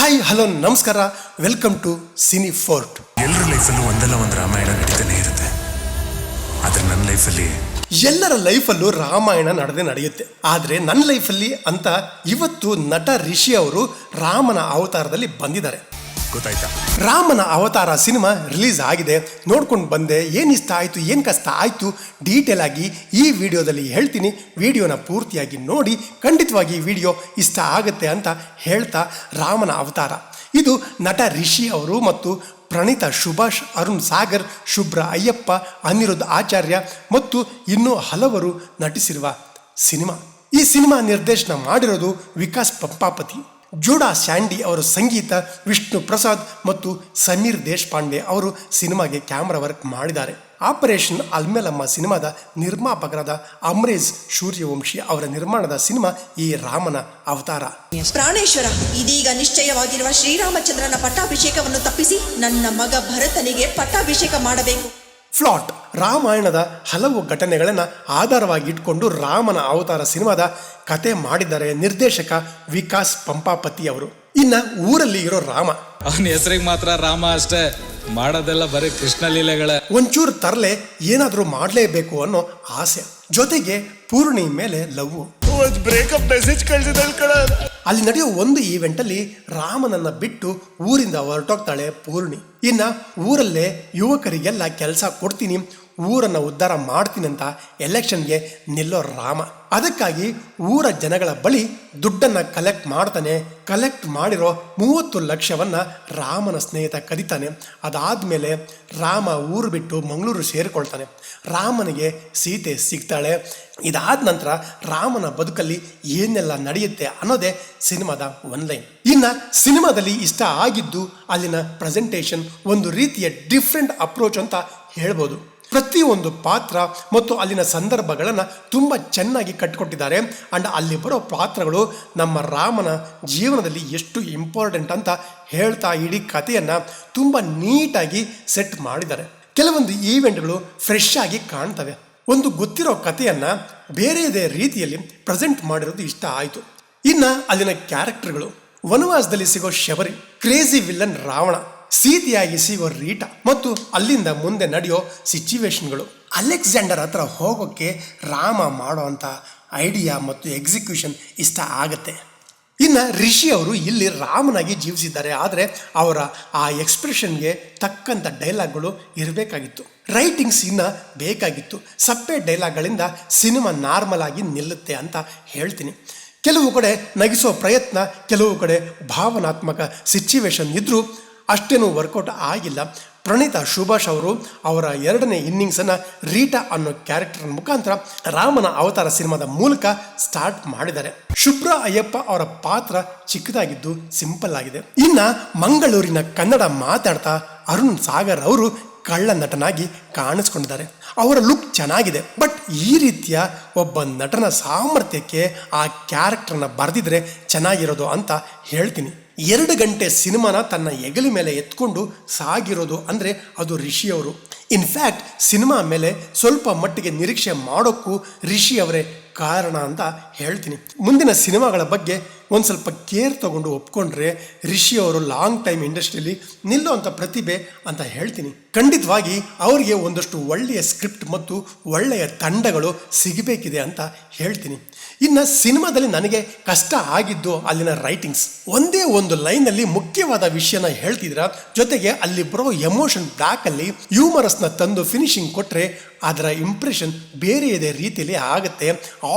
Hi hello ನಮಸ್ಕಾರ. Welcome to cine fort ಎಲ್ಲರ ಲೈಫಲ್ಲೂ ಒಂದಲ್ಲ ಒಂದು ರಾಮಾಯಣ ನಡೀತಾನೆ ಇರುತ್ತೆ. ಆದ್ರೆ ನನ್ನ ಲೈಫಲ್ಲಿ ಎಲ್ಲರ ಲೈಫಲ್ಲೂ ರಾಮಾಯಣ ನಡೆದೇ ನಡೆಯುತ್ತೆ. ಆದರೆ ನನ್ನ ಲೈಫಲ್ಲಿ ಅಂತ ಇವತ್ತು ನಟ ರಿಷಿ ಅವರು ರಾಮನ ಅವತಾರದಲ್ಲಿ ಬಂದಿದ್ದಾರೆ. ಗೊತ್ತಾಯ್ತಾ? ರಾಮನ ಅವತಾರ ಸಿನಿಮಾ ರಿಲೀಸ್ ಆಗಿದೆ. ನೋಡ್ಕೊಂಡು ಬಂದೆ. ಏನು ಇಷ್ಟ ಆಯಿತು, ಏನು ಕಷ್ಟ ಆಯಿತು ಡೀಟೇಲ್ ಆಗಿ ಈ ವಿಡಿಯೋದಲ್ಲಿ ಹೇಳ್ತೀನಿ. ವಿಡಿಯೋನ ಪೂರ್ತಿಯಾಗಿ ನೋಡಿ, ಖಂಡಿತವಾಗಿ ಈ ವಿಡಿಯೋ ಇಷ್ಟ ಆಗುತ್ತೆ ಅಂತ ಹೇಳ್ತಾ ರಾಮನ ಅವತಾರ. ಇದು ನಟ ರಿಷಿ ಅವರು ಮತ್ತು ಪ್ರಣೀತ ಸುಭಾಷ್, ಅರುಣ್ ಸಾಗರ್, ಶುಭ್ರ ಅಯ್ಯಪ್ಪ, ಅನಿರುದ್ಧ ಆಚಾರ್ಯ ಮತ್ತು ಇನ್ನೂ ಹಲವರು ನಟಿಸಿರುವ ಸಿನಿಮಾ. ಈ ಸಿನಿಮಾ ನಿರ್ದೇಶನ ಮಾಡಿರೋದು ವಿಕಾಸ್ ಪಂಪಾಪತಿ ಜೋಡಾ ಸ್ಯಾಂಡಿ ಅವರ ಸಂಗೀತ, ವಿಷ್ಣು ಪ್ರಸಾದ್ ಮತ್ತು ಸಮೀರ್ ದೇಶಪಾಂಡೆ ಅವರು ಸಿನಿಮಾಗೆ ಕ್ಯಾಮ್ರಾ ವರ್ಕ್ ಮಾಡಿದ್ದಾರೆ. ಆಪರೇಷನ್ ಅಲ್ಮೇಲಮ್ಮ ಸಿನಿಮಾದ ನಿರ್ಮಾಪಕರಾದ ಅಮ್ರೇಜ್ ಸೂರ್ಯವಂಶಿ ಅವರ ನಿರ್ಮಾಣದ ಸಿನಿಮಾ ಈ ರಾಮನ ಅವತಾರ. ಪ್ರಾಣೇಶ್ವರ, ಇದೀಗ ನಿಶ್ಚಯವಾಗಿರುವ ಶ್ರೀರಾಮಚಂದ್ರನ ಪಟ್ಟಾಭಿಷೇಕವನ್ನು ತಪ್ಪಿಸಿ ನನ್ನ ಮಗ ಭರತನಿಗೆ ಪಟ್ಟಾಭಿಷೇಕ ಮಾಡಬೇಕು. ಫ್ಲಾಟ್. ರಾಮಾಯಣದ ಹಲವು ಘಟನೆಗಳನ್ನು ಆಧಾರವಾಗಿ ಇಟ್ಕೊಂಡು ರಾಮನ ಅವತಾರ ಸಿನಿಮಾದ ಕತೆ ಮಾಡಿದ್ದಾರೆ ನಿರ್ದೇಶಕ ವಿಕಾಸ್ ಪಂಪಾಪತಿ ಅವರು. ಇನ್ನ ಊರಲ್ಲಿ ಇರೋ ರಾಮ. ಅವನ ಹೆಸರಿಗೆ ಮಾತ್ರ ರಾಮ ಅಷ್ಟೇ. ಮಾಡೋದೆಲ್ಲ ಬರೀ ಕೃಷ್ಣ ಲೀಲೆಗಳ. ಒಂಚೂರು ತರಲೆ ಏನಾದರೂ ಮಾಡಲೇಬೇಕು ಅನ್ನೋ ಆಸೆ. ಜೊತೆಗೆ ಪೂರ್ಣಿ ಮೇಲೆ ಲವ್. ಬ್ರೇಕಪ್ ಮೆಸೇಜ್ ಕಳಿಸಿದ್ರು ಅಲ್ಲಿ ನಡೆಯೋ ಒಂದು ಈವೆಂಟಲ್ಲಿ ರಾಮನನ್ನ ಬಿಟ್ಟು ಊರಿಂದ ಹೊರಟೋಗ್ತಾಳೆ ಪೂರ್ಣಿ. ಇನ್ನ ಊರಲ್ಲೇ ಯುವಕರಿಗೆಲ್ಲ ಕೆಲಸ ಕೊಡ್ತೀನಿ ಊರನ್ನ ಉದ್ಧಾರ ಮಾಡ್ತೀನಿ ಅಂತ ಎಲೆಕ್ಷನ್ಗೆ ನಿಲ್ಲೋ ರಾಮ. ಅದಕ್ಕಾಗಿ ಊರ ಜನಗಳ ಬಳಿ ದುಡ್ಡನ್ನ ಕಲೆಕ್ಟ್ ಮಾಡ್ತಾನೆ. ಕಲೆಕ್ಟ್ ಮಾಡಿರೋ ಮೂವತ್ತು ಲಕ್ಷವನ್ನ ರಾಮನ ಸ್ನೇಹಿತ ಕದಿತಾನೆ. ಅದಾದ್ಮೇಲೆ ರಾಮ ಊರು ಬಿಟ್ಟು ಮಂಗಳೂರು ಸೇರಿಕೊಳ್ತಾನೆ. ರಾಮನಿಗೆ ಸೀತೆ ಸಿಗ್ತಾಳೆ. ಇದಾದ ನಂತರ ರಾಮನ ಬದುಕಲ್ಲಿ ಏನೆಲ್ಲ ನಡೆಯುತ್ತೆ ಅನ್ನೋದೇ ಸಿನಿಮಾದ ಒನ್ ಲೈನ್ ಇನ್ನ ಸಿನಿಮಾದಲ್ಲಿ ಇಷ್ಟ ಆಗಿದ್ದು ಅಲ್ಲಿನ ಪ್ರೆಸೆಂಟೇಷನ್ ಒಂದು ರೀತಿಯ ಡಿಫ್ರೆಂಟ್ ಅಪ್ರೋಚ್ ಅಂತ ಹೇಳ್ಬೋದು. ಪ್ರತಿಯೊಂದು ಪಾತ್ರ ಮತ್ತು ಅಲ್ಲಿನ ಸಂದರ್ಭಗಳನ್ನು ತುಂಬ ಚೆನ್ನಾಗಿ ಕಟ್ಟಿಕೊಟ್ಟಿದ್ದಾರೆ ಆ್ಯಂಡ್ ಅಲ್ಲಿ ಬರೋ ಪಾತ್ರಗಳು ನಮ್ಮ ರಾಮನ ಜೀವನದಲ್ಲಿ ಎಷ್ಟು ಇಂಪಾರ್ಟೆಂಟ್ ಅಂತ ಹೇಳ್ತಾ ಇಡೀ ಕಥೆಯನ್ನು ತುಂಬ ನೀಟಾಗಿ ಸೆಟ್ ಮಾಡಿದ್ದಾರೆ. ಕೆಲವೊಂದು ಈವೆಂಟ್ಗಳು ಫ್ರೆಶ್ ಆಗಿ ಕಾಣ್ತವೆ. ಒಂದು ಗೊತ್ತಿರೋ ಕಥೆಯನ್ನು ಬೇರೆಯದೇ ರೀತಿಯಲ್ಲಿ ಪ್ರೆಸೆಂಟ್ ಮಾಡಿರೋದು ಇಷ್ಟ ಆಯಿತು. ಇನ್ನು ಅಲ್ಲಿನ ಕ್ಯಾರೆಕ್ಟರ್ಗಳು ವನವಾಸದಲ್ಲಿ ಸಿಗೋ ಶಬರಿ ಕ್ರೇಜಿ ವಿಲ್ಲನ್ ರಾವಣ. ಸೀತೆಯಾಗಿ ಸಿಗೋ ರೀಟ ಮತ್ತು ಅಲ್ಲಿಂದ ಮುಂದೆ ನಡೆಯೋ ಸಿಚುವೇಶನ್ಗಳು ಅಲೆಕ್ಸಾಂಡರ್ ಹತ್ರ ಹೋಗೋಕ್ಕೆ ರಾಮ ಮಾಡೋ ಅಂಥ ಐಡಿಯಾ ಮತ್ತು ಎಕ್ಸಿಕ್ಯೂಷನ್ ಇಷ್ಟ ಆಗುತ್ತೆ. ಇನ್ನು ರಿಷಿ ಅವರು ಇಲ್ಲಿ ರಾಮನಾಗಿ ಜೀವಿಸಿದ್ದಾರೆ. ಆದರೆ ಅವರ ಆ ಎಕ್ಸ್ಪ್ರೆಷನ್ಗೆ ತಕ್ಕಂಥ ಡೈಲಾಗ್ಗಳು ಇರಬೇಕಾಗಿತ್ತು. ರೈಟಿಂಗ್ಸ್ ಇನ್ನು ಬೇಕಾಗಿತ್ತು. ಸಪ್ಪೆ ಡೈಲಾಗ್ಗಳಿಂದ ಸಿನಿಮಾ ನಾರ್ಮಲ್ ಆಗಿ ನಿಲ್ಲುತ್ತೆ ಅಂತ ಹೇಳ್ತೀನಿ. ಕೆಲವು ಕಡೆ ನಗಿಸೋ ಪ್ರಯತ್ನ, ಕೆಲವು ಕಡೆ ಭಾವನಾತ್ಮಕ ಸಿಚುವೇಶನ್ ಇದ್ದರೂ ಅಷ್ಟೇನೂ ವರ್ಕೌಟ್ ಆಗಿಲ್ಲ. ಪ್ರಣೀತ ಸುಭಾಷ್ ಅವರು ಅವರ ಎರಡನೇ ಇನ್ನಿಂಗ್ಸನ್ನು ರೀಟಾ ಅನ್ನೋ ಕ್ಯಾರೆಕ್ಟರ್ ಮುಖಾಂತರ ರಾಮನ ಅವತಾರ ಸಿನಿಮಾದ ಮೂಲಕ ಸ್ಟಾರ್ಟ್ ಮಾಡಿದ್ದಾರೆ. ಶುಭ್ರ ಅಯ್ಯಪ್ಪ ಅವರ ಪಾತ್ರ ಚಿಕ್ಕದಾಗಿದ್ದು ಸಿಂಪಲ್ ಆಗಿದೆ. ಇನ್ನ ಮಂಗಳೂರಿನ ಕನ್ನಡ ಮಾತಾಡ್ತಾ ಅರುಣ್ ಸಾಗರ್ ಅವರು ಕಳ್ಳ ನಟನಾಗಿ ಕಾಣಿಸ್ಕೊಂಡಿದ್ದಾರೆ. ಅವರ ಲುಕ್ ಚೆನ್ನಾಗಿದೆ. ಬಟ್ ಈ ರೀತಿಯ ಒಬ್ಬ ನಟನ ಸಾಮರ್ಥ್ಯಕ್ಕೆ ಆ ಕ್ಯಾರೆಕ್ಟರ್ನ ಬರೆದಿದ್ರೆ ಚೆನ್ನಾಗಿರೋದು ಅಂತ ಹೇಳ್ತೀನಿ. ಎರಡು ಗಂಟೆ ಸಿನಿಮಾನ ತನ್ನ ಎಗಲಿ ಮೇಲೆ ಎತ್ಕೊಂಡು ಸಾಗಿರೋದು ಅಂದರೆ ಅದು ರಿಷಿಯವರು. ಇನ್ಫ್ಯಾಕ್ಟ್ ಸಿನಿಮಾ ಮೇಲೆ ಸ್ವಲ್ಪ ಮಟ್ಟಿಗೆ ನಿರೀಕ್ಷೆ ಮಾಡೋಕ್ಕೂ ರಿಷಿ ಅವರೇ ಕಾರಣ ಅಂತ ಹೇಳ್ತೀನಿ. ಮುಂದಿನ ಸಿನಿಮಾಗಳ ಬಗ್ಗೆ ಒಂದು ಸ್ವಲ್ಪ ಕೇರ್ ತೊಗೊಂಡು ಒಪ್ಕೊಂಡ್ರೆ ರಿಷಿ ಅವರು ಲಾಂಗ್ ಟೈಮ್ ಇಂಡಸ್ಟ್ರಿಯಲ್ಲಿ ನಿಲ್ಲುವಂಥ ಪ್ರತಿಭೆ ಅಂತ ಹೇಳ್ತೀನಿ. ಖಂಡಿತವಾಗಿ ಅವರಿಗೆ ಒಂದಷ್ಟು ಒಳ್ಳೆಯ ಸ್ಕ್ರಿಪ್ಟ್ ಮತ್ತು ಒಳ್ಳೆಯ ತಂಡಗಳು ಸಿಗಬೇಕಿದೆ ಅಂತ ಹೇಳ್ತೀನಿ. ಇನ್ನು ಸಿನಿಮಾದಲ್ಲಿ ನನಗೆ ಕಷ್ಟ ಆಗಿದ್ದು ಅಲ್ಲಿನ ರೈಟಿಂಗ್ಸ್ ಒಂದೇ ಒಂದು ಲೈನಲ್ಲಿ ಮುಖ್ಯವಾದ ವಿಷಯನ ಹೇಳ್ತಿದ್ರ ಜೊತೆಗೆ ಅಲ್ಲಿ ಬರೋ ಎಮೋಷನ್ ಬ್ಲಾಕಲ್ಲಿ ಹ್ಯೂಮರಸ್ನ ತಂದು ಫಿನಿಶಿಂಗ್ ಕೊಟ್ಟರೆ ಅದರ ಇಂಪ್ರೆಷನ್ ಬೇರೆಯದೇ ರೀತಿಯಲ್ಲಿ ಆಗುತ್ತೆ.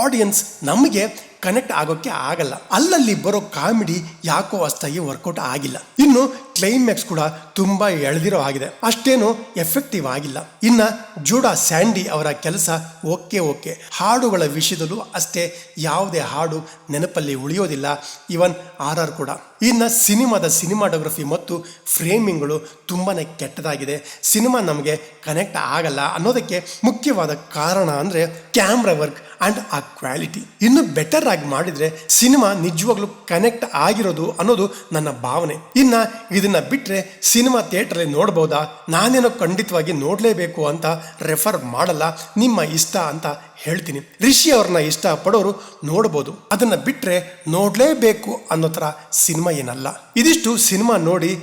ಆಡಿಯನ್ಸ್ ನಮಗೆ ಕನೆಕ್ಟ್ ಆಗೋಕ್ಕೆ ಆಗಲ್ಲ. ಅಲ್ಲಲ್ಲಿ ಬರೋ ಕಾಮಿಡಿ ಯಾಕೋ ಅಷ್ಟಾಗಿ ವರ್ಕೌಟ್ ಆಗಿಲ್ಲ. ಇನ್ನು ಕ್ಲೈಮ್ಯಾಕ್ಸ್ ಕೂಡ ತುಂಬ ಎಳೆದಿರೋ ಆಗಿದೆ ಅಷ್ಟೇನು ಎಫೆಕ್ಟಿವ್ ಆಗಿಲ್ಲ. ಇನ್ನ ಜೂಡಾ ಸ್ಯಾಂಡಿ ಅವರ ಕೆಲಸ ಓಕೆ ಓಕೆ. ಹಾಡುಗಳ ವಿಷಯದಲ್ಲೂ ಅಷ್ಟೇ ಯಾವುದೇ ಹಾಡು ನೆನಪಲ್ಲಿ ಉಳಿಯೋದಿಲ್ಲ. ಇವನ್ ಆರ್ ಆರ್ ಕೂಡ. ಇನ್ನು ಸಿನಿಮಾದ ಸಿನಿಮಾಟೋಗ್ರಫಿ ಮತ್ತು ಫ್ರೇಮಿಂಗ್ಗಳು ತುಂಬಾ ಕೆಟ್ಟದಾಗಿದೆ. ಸಿನಿಮಾ ನಮಗೆ ಕನೆಕ್ಟ್ ಆಗಲ್ಲ ಅನ್ನೋದಕ್ಕೆ ಮುಖ್ಯವಾದ ಕಾರಣ ಅಂದರೆ ಕ್ಯಾಮ್ರಾ ವರ್ಕ್ ಆ್ಯಂಡ್ ಆ ಕ್ವಾಲಿಟಿ ಇನ್ನು ಬೆಟರ್ ಆಗಿ ಮಾಡಿದರೆ ಸಿನಿಮಾ ನಿಜವಾಗ್ಲೂ ಕನೆಕ್ಟ್ ಆಗಿರೋದು ಅನ್ನೋದು ನನ್ನ ಭಾವನೆ. ಇನ್ನು ಇದನ್ನ ಇದನ್ನ ಬಿಟ್ಟರೆ ಸಿನಿಮಾ ಥಿಯೇಟ್ರಲ್ಲಿ ನೋಡ್ಬೋದಾ? ನಾನೇನೋ ಖಂಡಿತವಾಗಿ ನೋಡಲೇಬೇಕು ಅಂತ ರೆಫರ್ ಮಾಡಲ್ಲ. ನಿಮ್ಮ ಇಷ್ಟ ಅಂತ ಹೇಳ್ತೀನಿ. ರಿಷಿ ಅವ್ರನ್ನ ಇಷ್ಟಪಡೋರು ನೋಡ್ಬೋದು. ಅದನ್ನ ಬಿಟ್ಟರೆ ನೋಡಲೇಬೇಕು ಅನ್ನೋ ಥರ ಸಿನಿಮಾ ಏನಲ್ಲ. ಇದಿಷ್ಟು ಸಿನಿಮಾ ನೋಡಿ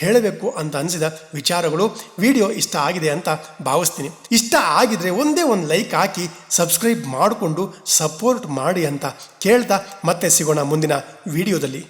ಹೇಳಬೇಕು ಅಂತ ಅನಿಸಿದ ವಿಚಾರಗಳು ವಿಡಿಯೋ ಇಷ್ಟ ಆಗಿದೆ ಅಂತ ಭಾವಿಸ್ತೀನಿ. ಇಷ್ಟ ಆಗಿದ್ರೆ ಒಂದೇ ಒಂದು ಲೈಕ್ ಹಾಕಿ, ಸಬ್ಸ್ಕ್ರೈಬ್ ಮಾಡಿಕೊಂಡು ಸಪೋರ್ಟ್ ಮಾಡಿ ಅಂತ ಕೇಳ್ತಾ ಮತ್ತೆ ಸಿಗೋಣ ಮುಂದಿನ ವಿಡಿಯೋದಲ್ಲಿ.